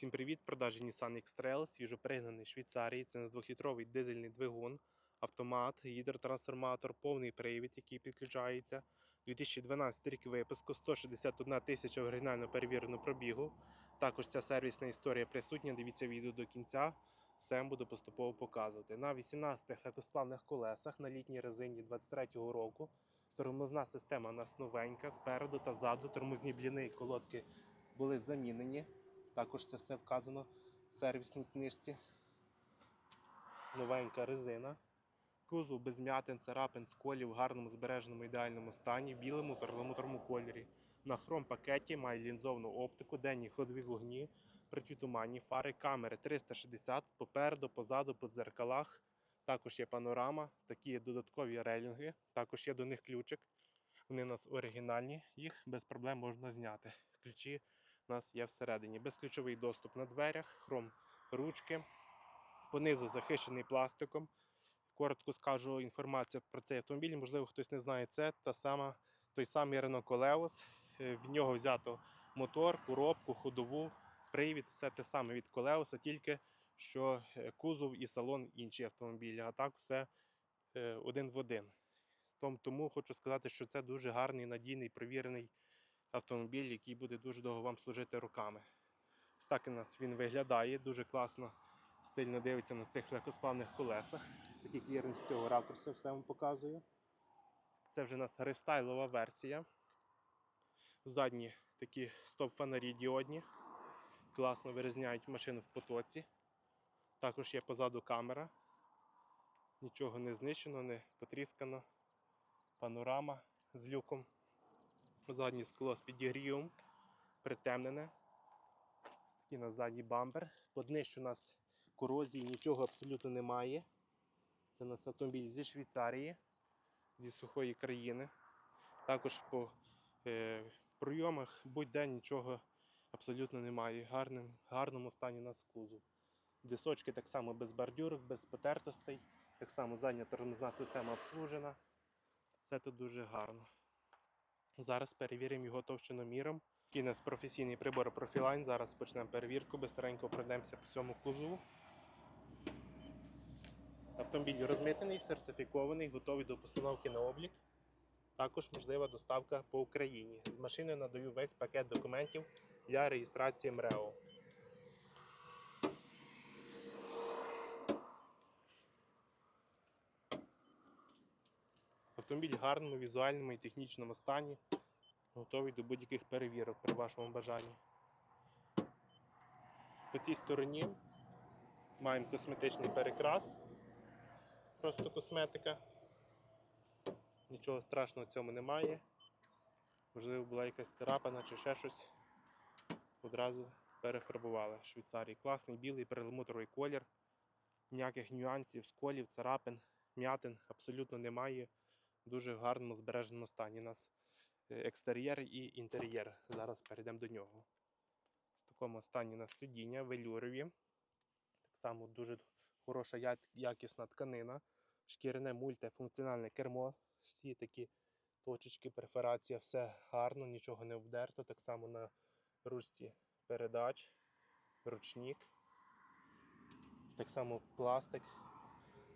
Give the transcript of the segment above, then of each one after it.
Всім привіт! Продажі Nissan X-Trail, свіжопригнаний Швейцарії. Це у нас 2-літровий дизельний двигун, автомат, гідротрансформатор, повний привід, який підключається. 2012 рік випуску, 161 тисяча оригінально перевірено пробігу. Також ця сервісна історія присутня. Дивіться відео до кінця. Все буду поступово показувати. На 18-х легкосплавних колесах на літній резині 23-го року. Тормозна система у нас новенька, спереду та ззаду. Тормозні бліни і колодки були замінені. Також це все вказано в сервісній книжці. Новенька резина. Кузов без м'ятин, царапин, сколів в гарному збереженому ідеальному стані, в білому перламутровому кольорі. На хром пакеті має лінзовну оптику, денні ходові вогні, притвітуманні фари, камери 360 попереду, позаду, по дзеркалах. Також є панорама, такі є додаткові рейлінги, також є до них ключик. Вони у нас оригінальні, їх без проблем можна зняти. Ключі у нас є всередині. Безключовий доступ на дверях, хром ручки. Понизу захищений пластиком. Коротко скажу інформацію про цей автомобіль. Можливо, хтось не знає, це та сама, той самий Renault Coleos. Е, В нього взято мотор, коробку, ходову, привід, все те саме від Колеуса, тільки що е, кузов і салон інші автомобілі. А так все е, один в один. Тому хочу сказати, що це дуже гарний, надійний, провірений автомобіль, який буде дуже довго вам служити роками. Ось так у нас він виглядає, дуже класно, стильно дивиться на цих легкосплавних колесах. Ось такий кліренс з цього ракурсу, все вам показую. Це вже у нас рестайлова версія. Задні такі стоп-фонарі діодні. Класно вирізняють машину в потоці. Також є позаду камера. Нічого не знищено, не потріскано. Панорама з люком. Заднє скло з підігрівом, притемнене. Такий у нас задній бампер. По днищу у нас корозії нічого абсолютно немає. Це у нас автомобіль зі Швейцарії, зі сухої країни. Також по е, пройомах будь-де нічого абсолютно немає. Гарним, гарному стані у нас кузов. Дисочки так само без бордюрок, без потертостей. Так само задня тормозна система обслужена. Це тут дуже гарно. Зараз перевіримо його товщиноміром. міром. нас професійний прибор профілайн. Зараз почнемо перевірку, бистренько пройдемося по цьому кузову. Автомобіль розмитнений, сертифікований, готовий до постановки на облік. Також можлива доставка по Україні. З машини надаю весь пакет документів для реєстрації МРЕО. Автомобіль в гарному візуальному і технічному стані, готовий до будь-яких перевірок при вашому бажанні. По цій стороні маємо косметичний перекрас, просто косметика. Нічого страшного в цьому немає. Можливо, була якась терапина чи ще щось. Одразу перефарбували в Швейцарії. Класний білий перламутровий колір. Ніяких нюансів, сколів, царапин, м'ятин абсолютно немає. Дуже гарному збереженому стані. У нас е, екстер'єр і інтер'єр. Зараз перейдемо до нього. В такому стані у нас сидіння велюрові. Так само дуже хороша якісна тканина. Шкіряне мультифункціональне кермо. Всі такі точечки, перфорація, все гарно, нічого не обдерто. Так само на ручці передач, ручник. Так само пластик,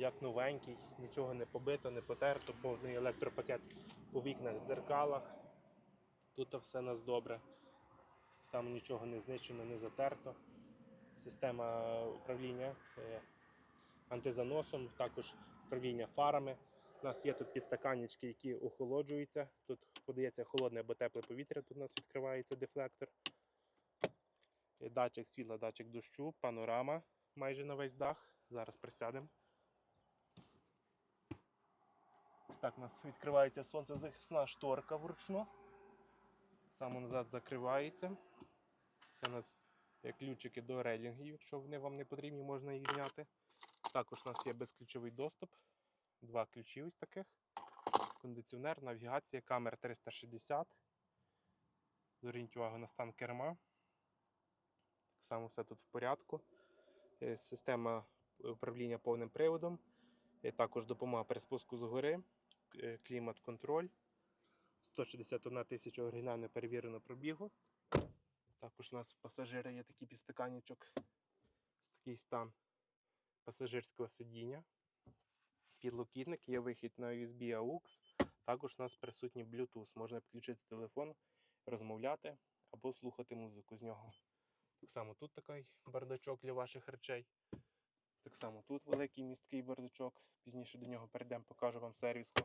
як новенький, нічого не побито, не потерто, повний електропакет по вікнах, дзеркалах. Тут все нас добре. Само нічого не знищено, не затерто. Система управління е, антизаносом, також управління фарами. У нас є тут підстаканнички, які охолоджуються. Тут подається холодне або тепле повітря, тут у нас відкривається дефлектор. Е, Датчик світла, датчик дощу, панорама майже на весь дах. Зараз присядемо. Ось так у нас відкривається сонцезахисна шторка вручну. Саме назад закривається. Це у нас є ключики до рейлінгів, якщо вони вам не потрібні, можна їх зняти. Також у нас є безключовий доступ. Два ключі ось таких. Кондиціонер, навігація, камера 360. Зверніть увагу на стан керма. Так само все тут в порядку. Е, Система управління повним приводом. Е, Також допомога при спуску з гори, е, клімат-контроль. 161 тисяча оригінально перевірено пробігу. Також у нас в пасажира є такий підстаканничок, такий стан пасажирського сидіння. Підлокітник, є вихід на USB AUX. Також у нас присутній Bluetooth. Можна підключити телефон, розмовляти або слухати музику з нього. Так само тут такий бардачок для ваших речей. Так само тут великий місткий бардачок. Пізніше до нього перейдемо, покажу вам сервіску.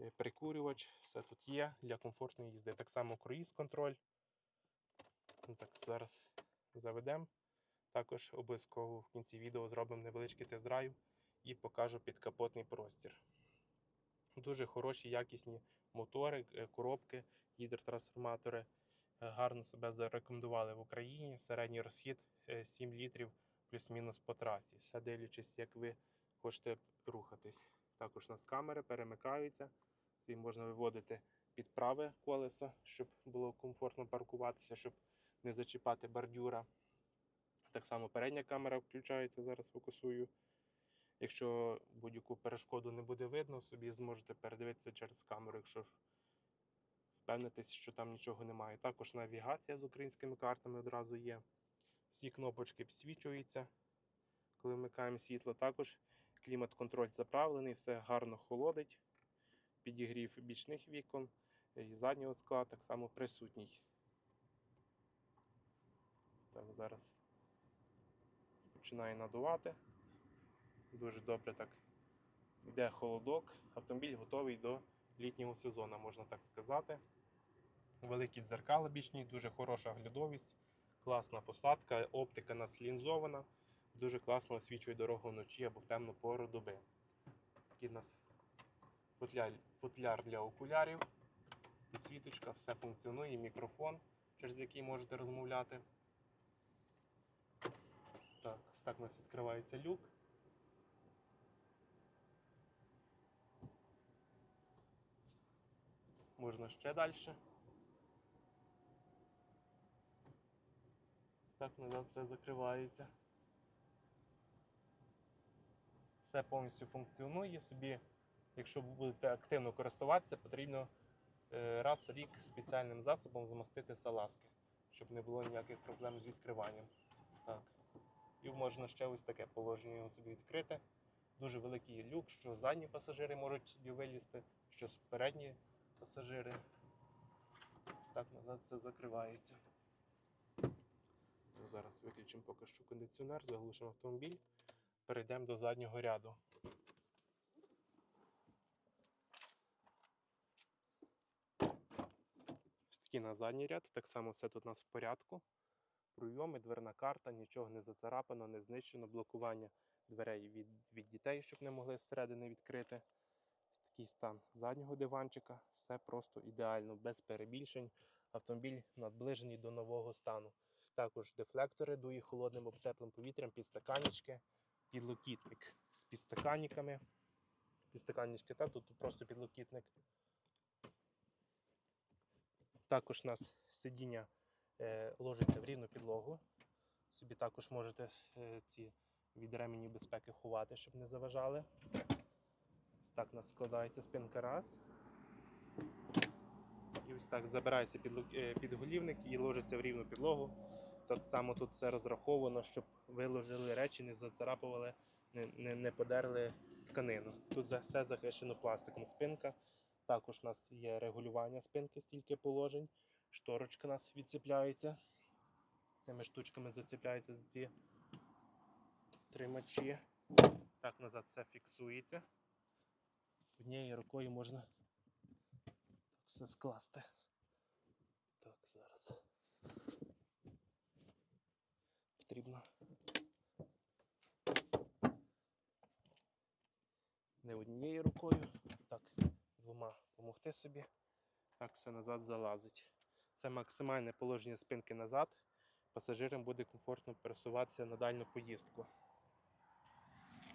Е, Прикурювач, все тут є для комфортної їзди. Так само круїз контроль. Ну, Так, зараз заведемо. Також обов'язково в кінці відео зробимо невеличкий тест-драйв і покажу підкапотний простір. Дуже хороші, якісні мотори, е, коробки, гідротрансформатори. Е, Гарно себе зарекомендували в Україні. Середній розхід е, 7 літрів плюс-мінус по трасі. Все дивлячись, як ви хочете рухатись. Також у нас камери перемикаються. І можна виводити під праве колесо, щоб було комфортно паркуватися, щоб не зачіпати бордюра. Так само передня камера включається, зараз фокусую. Якщо будь-яку перешкоду не буде видно, собі зможете передивитися через камеру, якщо впевнитись, що там нічого немає. Також навігація з українськими картами одразу є. Всі кнопочки підсвічуються, коли вмикаємо світло. Також клімат-контроль заправлений, все гарно холодить. Підігрів бічних вікон і заднього скла так само присутній. Так, зараз починає надувати. Дуже добре так йде холодок. Автомобіль готовий до літнього сезону, можна так сказати. Великі дзеркала бічні, дуже хороша глядовість, класна посадка, оптика нас лінзована, дуже класно освічує дорогу вночі або в темну пору доби. Такий у нас футляр, футляр для окулярів, підсвіточка, все функціонує, мікрофон, через який можете розмовляти. Так, ось так у нас відкривається люк. Можна ще далі. Так, назад все закривається. Все повністю функціонує. Собі, якщо ви будете активно користуватися, потрібно е, раз в рік спеціальним засобом замостити салазки, щоб не було ніяких проблем з відкриванням. Так. І можна ще ось таке положення його собі відкрити. Дуже великий люк, що задні пасажири можуть собі вилізти, що передні пасажири. Так назад це закривається. Зараз виключимо поки що кондиціонер, заглушимо автомобіль. Перейдемо до заднього ряду. Ось такий на задній ряд, так само все тут у нас в порядку. Пройоми, дверна карта, нічого не зацарапано, не знищено, блокування дверей від, від дітей, щоб не могли зсередини відкрити. Ось такий стан заднього диванчика, все просто ідеально, без перебільшень. Автомобіль наближений до нового стану. Також дефлектори дує холодним або теплим повітрям, підстаканнички, підлокітник з підстаканниками. Підстаканнички, та тут просто підлокітник. Також у нас сидіння е, ложиться в рівну підлогу. Собі також можете е, ці від ремені безпеки ховати, щоб не заважали. Ось так у нас складається спинка раз. І ось так забирається е, підголівник і ложиться в рівну підлогу. Так само тут все розраховано, щоб виложили речі, не зацарапували, не, не, не подерли тканину. Тут все захищено пластиком. Спинка. Також у нас є регулювання спинки, стільки положень. Шторочка у нас відцепляється. Цими штучками зацепляється за ці тримачі. Так назад все фіксується. Однією рукою можна так все скласти. Так, зараз. Потрібно не однією рукою, так, двома допомогти собі. Так, все назад залазить. Це максимальне положення спинки назад. Пасажирам буде комфортно пересуватися на дальню поїздку.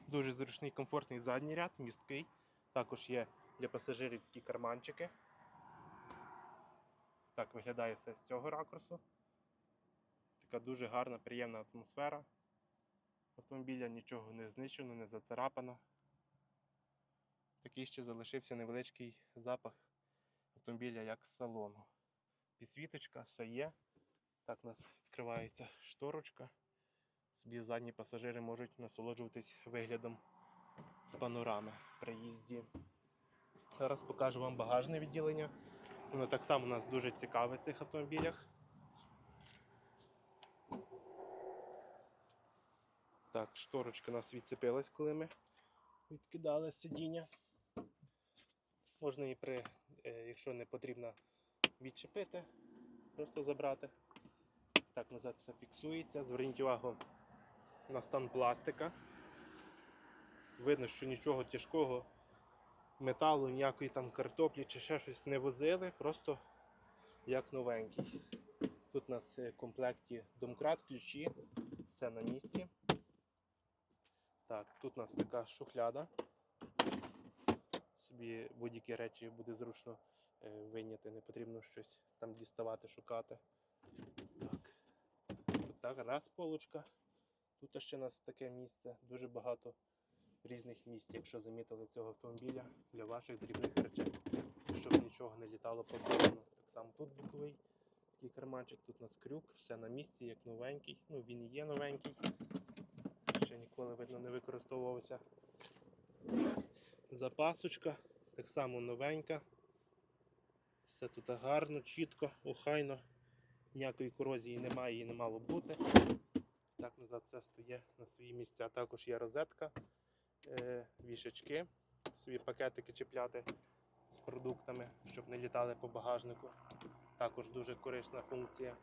Дуже зручний, комфортний задній ряд, місткий. Також є для пасажирів такі карманчики. Так виглядає все з цього ракурсу. Така дуже гарна, приємна атмосфера. Автомобіля нічого не знищено, не зацарапано. Такий ще залишився невеличкий запах автомобіля як з салону. Підсвіточка, все є. Так у нас відкривається шторочка. Собі задні пасажири можуть насолоджуватись виглядом з панорами при їзді. Зараз покажу вам багажне відділення. Воно так само у нас дуже цікаве в цих автомобілях. Так, шторочка у нас відцепилась, коли ми відкидали сидіння. Можна її при, е, якщо не потрібно, відчепити, просто забрати. Так назад все фіксується. Зверніть увагу на стан пластика. Видно, що нічого тяжкого металу, ніякої там картоплі чи ще щось не возили, просто як новенький. Тут у нас е, в комплекті домкрат, ключі, все на місці. Так, тут у нас така шухляда. Собі будь-які речі буде зручно е, вийняти, не потрібно щось там діставати, шукати. Так. Так, раз полочка. Тут ще у нас таке місце, дуже багато різних місць, якщо замітили цього автомобіля для ваших дрібних речей, щоб нічого не літало посилено. Так само тут боковий такий карманчик, тут у нас крюк, все на місці, як новенький. Ну, він і є новенький. Ніколи, видно, не використовувався. Запасочка, так само новенька. Все тут гарно, чітко, охайно. Ніякої корозії немає і не мало бути. Так назад все стає на свої місця. Також є розетка, е, вішачки, собі пакетики чіпляти з продуктами, щоб не літали по багажнику. Також дуже корисна функція.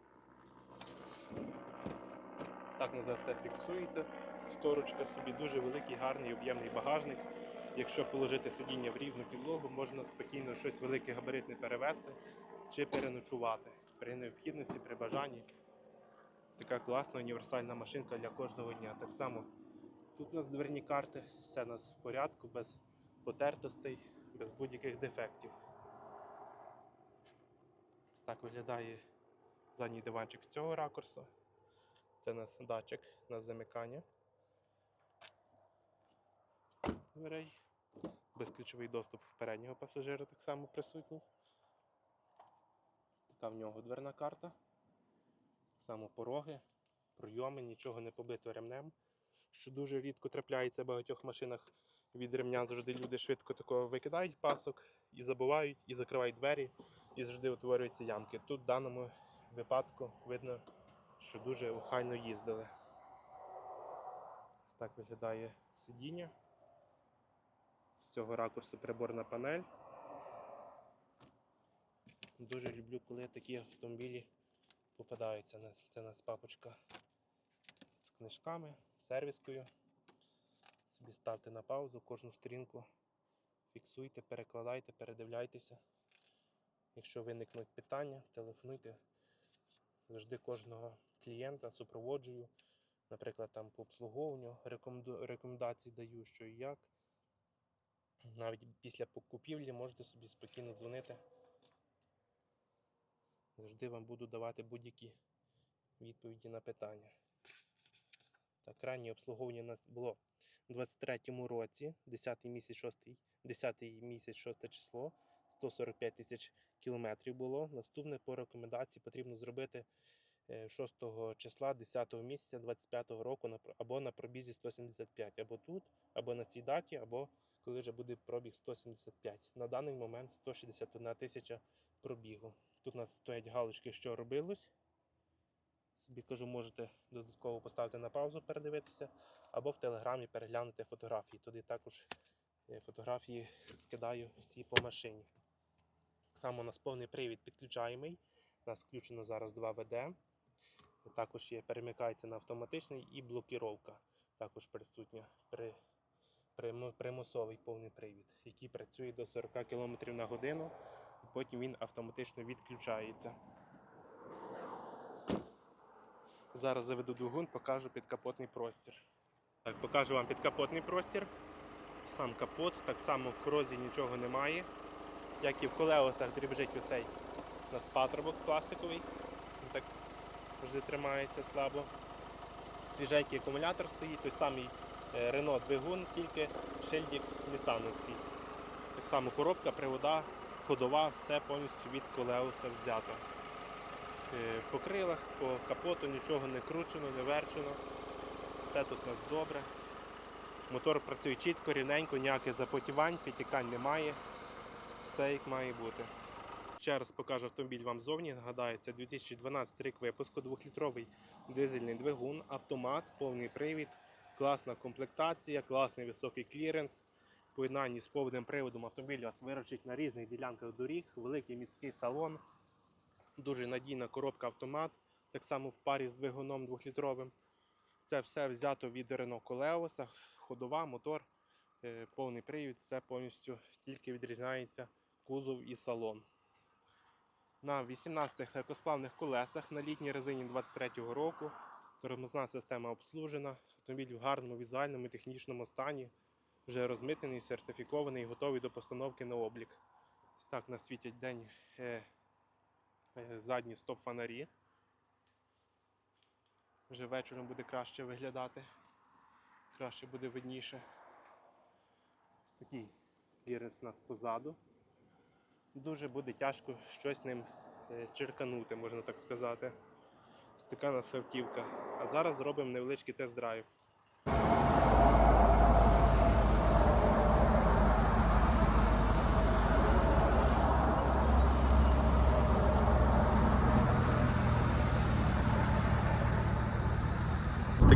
Так назад все фіксується. Шторочка собі дуже великий, гарний, об'ємний багажник. Якщо положити сидіння в рівну підлогу, можна спокійно щось велике габаритне перевезти чи переночувати при необхідності, при бажанні. Така класна універсальна машинка для кожного дня. Так само тут у нас дверні карти, все у нас в порядку, без потертостей, без будь-яких дефектів. Ось так виглядає задній диванчик з цього ракурсу. Це у нас датчик на замикання дверей. Безключовий доступ переднього пасажира так само присутній. Така в нього дверна карта. Так само пороги, пройоми, нічого не побито ремнем, що дуже рідко трапляється в багатьох машинах від ремня. Завжди люди швидко такого викидають пасок і забувають, і закривають двері, і завжди утворюються ямки. Тут в даному випадку видно, що дуже охайно їздили. Ось так виглядає сидіння. З цього ракурсу приборна панель. Дуже люблю, коли такі автомобілі попадаються. Це у нас папочка з книжками, сервіскою. Собі ставте на паузу кожну сторінку, фіксуйте, перекладайте, передивляйтеся. Якщо виникнуть питання, телефонуйте. Завжди кожного клієнта супроводжую. Наприклад, там по обслуговуванню рекомендації даю, що і як. Навіть після покупівлі можете собі спокійно дзвонити. Завжди вам буду давати будь-які відповіді на питання. Так, раннє обслуговування у нас було у 23-му році, 10 місяць 6, 10 місяць 6 число, 145 тисяч кілометрів було. Наступне по рекомендації потрібно зробити 6 числа 10 місяця 25 року або на пробізі 175, або тут, або на цій даті, або коли вже буде пробіг 175. На даний момент 161 тисяча пробігу. Тут у нас стоять галочки, що робилось. Собі кажу, можете додатково поставити на паузу, передивитися, або в телеграмі переглянути фотографії. Туди також е, фотографії скидаю всі по машині. Так само у нас повний привід підключаємий. У нас включено зараз 2 ВД. Також є, перемикається на автоматичний і блокіровка. Також присутня при примусовий повний привід, який працює до 40 км на годину, і потім він автоматично відключається. Зараз заведу двигун, покажу підкапотний простір. Так, покажу вам підкапотний простір. Сам капот, так само в корозії нічого немає. Як і в колеосах дрібжить оцей у нас патрубок пластиковий. Так завжди тримається слабо. Свіженький акумулятор стоїть, той самий е, Renault двигун, тільки шильдик Нісановський. Так само коробка, привода, ходова, все повністю від колеуса взято. Е, По крилах, по капоту нічого не кручено, не верчено. Все тут у нас добре. Мотор працює чітко, рівненько, ніяких запотівань, підтікань немає. Все як має бути. Ще раз покажу автомобіль вам ззовні. Нагадаю, це 2012 рік випуску, 2-літровий дизельний двигун, автомат, повний привід, класна комплектація, класний високий кліренс. В поєднанні з повним приводом автомобіль вас виручить на різних ділянках доріг, великий міський салон, дуже надійна коробка автомат, так само в парі з двигуном 2-літровим. Це все взято від Renault Coleos, ходова, мотор, е, повний привід, все повністю тільки відрізняється кузов і салон. На 18 легкосплавних колесах на літній резині 23-го року. Тормозна система обслужена. Автомобіль в гарному візуальному і технічному стані. Вже розмитнений, сертифікований і готовий до постановки на облік. Так нас світять день е, е, задні стоп-фонарі. Вже вечором буде краще виглядати. Краще буде видніше. Ось такий вірус у нас позаду. Дуже буде тяжко щось ним е, черканути, можна так сказати. Ось така у нас автівка. А зараз зробимо невеличкий тест-драйв.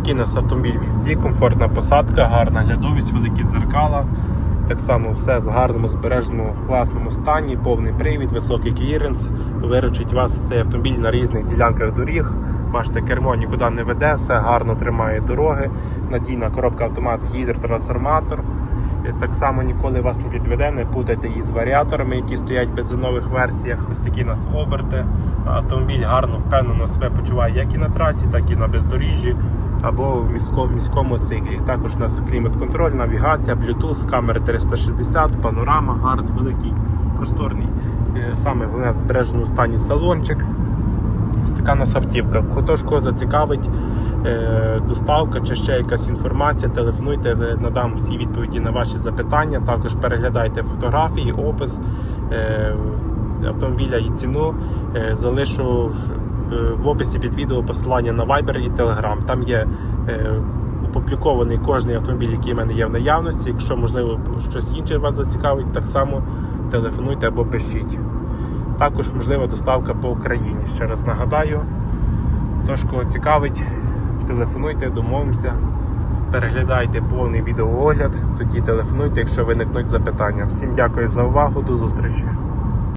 Такий у нас автомобіль візді, комфортна посадка, гарна глядовість, великі зеркала. Так само все в гарному збереженому класному стані, повний привід, високий кліренс. Виручить вас цей автомобіль на різних ділянках доріг. Бачите, кермо нікуди не веде, все гарно тримає дороги. Надійна коробка автомат, гідротрансформатор. Е, Так само ніколи вас не підведе, не путайте її з варіаторами, які стоять в бензинових версіях. Ось такі у нас оберти. Автомобіль гарно впевнено себе почуває як і на трасі, так і на бездоріжжі або в міському, міському циклі. Також у нас клімат-контроль, навігація, Bluetooth, камери 360, панорама, гарний, великий, просторний. е, Саме головне в збереженому стані салончик. Ось така нас автівка. Хто ж кого зацікавить, е, доставка чи ще якась інформація, телефонуйте, надам всі відповіді на ваші запитання. Також переглядайте фотографії, опис е, автомобіля і ціну. Залишу в- е, описі під відео посилання на Viber і Telegram. Там є е, опублікований кожний автомобіль, який в мене є в наявності. Якщо можливо щось інше вас зацікавить, так само телефонуйте або пишіть. Також можлива доставка по Україні. Ще раз нагадаю. Тож, кого цікавить, телефонуйте, домовимося, переглядайте повний відеоогляд, тоді телефонуйте, якщо виникнуть запитання. Всім дякую за увагу, до зустрічі.